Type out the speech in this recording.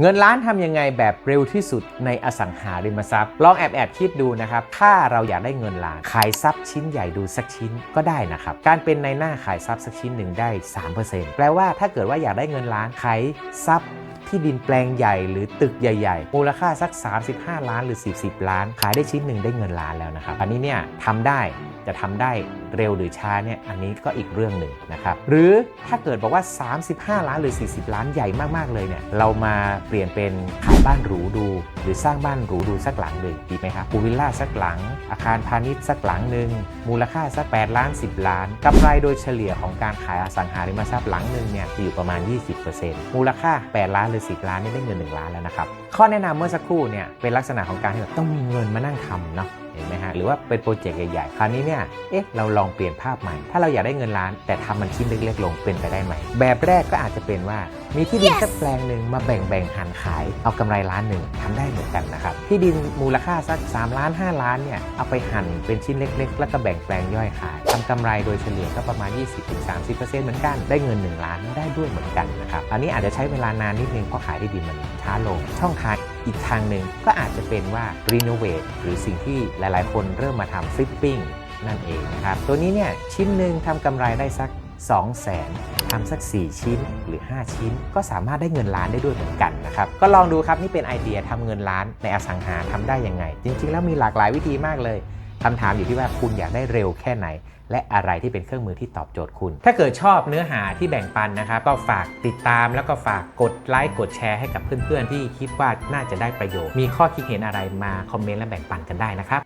เงินล้านทำยังไงแบบเร็วที่สุดในอสังหาริมทรัพย์ ลองแอบแอบคิดดูนะครับ ถ้าเราอยากได้เงินล้าน ขายทรัพย์ชิ้นใหญ่ดูสักชิ้นก็ได้นะครับ การเป็นในหน้าขายทรัพย์สักชิ้นหนึ่งได้ 3%แปลว่าถ้าเกิดว่าอยากได้เงินล้านขายทรัพย์ ที่ดินแปลงใหญ่หรือตึกใหญ่ๆ มูลค่าสัก 35 ล้านหรือ 40 ล้าน ขายได้ชิ้นหนึ่งได้เงินล้านแล้วนะครับอันนี้เนี่ยทำได้จะทำได้เร็วหรือช้าเนี่ยอันนี้ก็อีกเรื่องหนึ่งนะครับหรือถ้าเกิดบอกว่า 35 ล้านหรือ 40 ล้านใหญ่มากๆเลยเนี่ยเรามาเปลี่ยนเป็นขายบ้านหรูดู หรือสร้างบ้านหรูดูสักหลังหนึ่งดีไหมครับพูวิลล่าสักหลัง อาคารพาณิชย์สักหลังหนึ่งมูลค่าสัก 8 ล้าน 10 ล้านกำไรโดยเฉลี่ยของการขายอสังหาริมทรัพย์หลังหนึ่งเนี่ยอยู่ประมาณ 20%มูลค่า 8 ล้านหรือ10ล้านนี่ได้เงิน 1 ล้านแล้วนะครับ ข้อแนะนำเมื่อสักครู่เนี่ยเป็นลักษณะของการที่แบบต้องมีเงินมานั่งทำเนาะ ห็นไหมฮะหรือว่าเป็นโปรเจกต์ใหญ่ๆ คราวนี้เนี่ย เอ๊ะ เราลองเปลี่ยนภาพใหม่ ถ้าเราอยากได้เงินล้าน แต่ทำมันชิ้นเล็กๆลงเป็นไปได้ไหม แบบแรกก็อาจจะเป็นว่า มีที่ดิน Yes สักแปลงหนึ่งมาแบ่งๆหันขาย เอากำไรล้านหนึ่งทำได้เหมือนกันนะครับ ที่ดินมูลค่าสัก 3 ล้าน 5 ล้านเนี่ย เอาไปหั่นเป็นชิ้นเล็ก ๆ แล้วก็แบ่งแปลงย่อยขายทำกำไรโดยเฉลี่ยก็ประมาณ 20-30%เหมือนกัน ได้เงิน 1 ล้านได้ด้วยเหมือนกันนะครับ อันนี้อาจจะใช้เวลานานนิดนึงเพราะขายที่ดินมันช้าลง ช่องทาง อีกทางหนึ่งก็อาจจะเป็นว่ารีโนเวทหรือสิ่งที่หลายๆ คนเริ่มมาทำฟลิปปิ้งนั่นเองนะครับ ตัวนี้เนี่ยชิ้นหนึ่งทำกำไรได้สัก 2 0 0แสนทำสัก 4 ชิ้นหรือ 5 ชิ้น ก็สามารถได้เงินล้านได้ด้วยเหมือนกันนะครับ ก็ลองดูครับนี่เป็นไอเดียทำเงินล้านในอสังหาทำได้ยังไง จริง ๆ แล้วมีหลากหลายวิธีมากเลย คำถามอยู่ที่ว่าคุณอยากได้เร็วแค่ไหน และอะไรที่เป็นเครื่องมือที่ตอบโจทย์คุณ ถ้าเกิดชอบเนื้อหาที่แบ่งปันนะครับ ก็ฝากติดตามแล้วก็ฝากกดไลค์กดแชร์ให้กับเพื่อนๆ ที่คิดว่าน่าจะได้ประโยชน์ มีข้อคิดเห็นอะไรมาคอมเมนต์และแบ่งปันกันได้นะครับ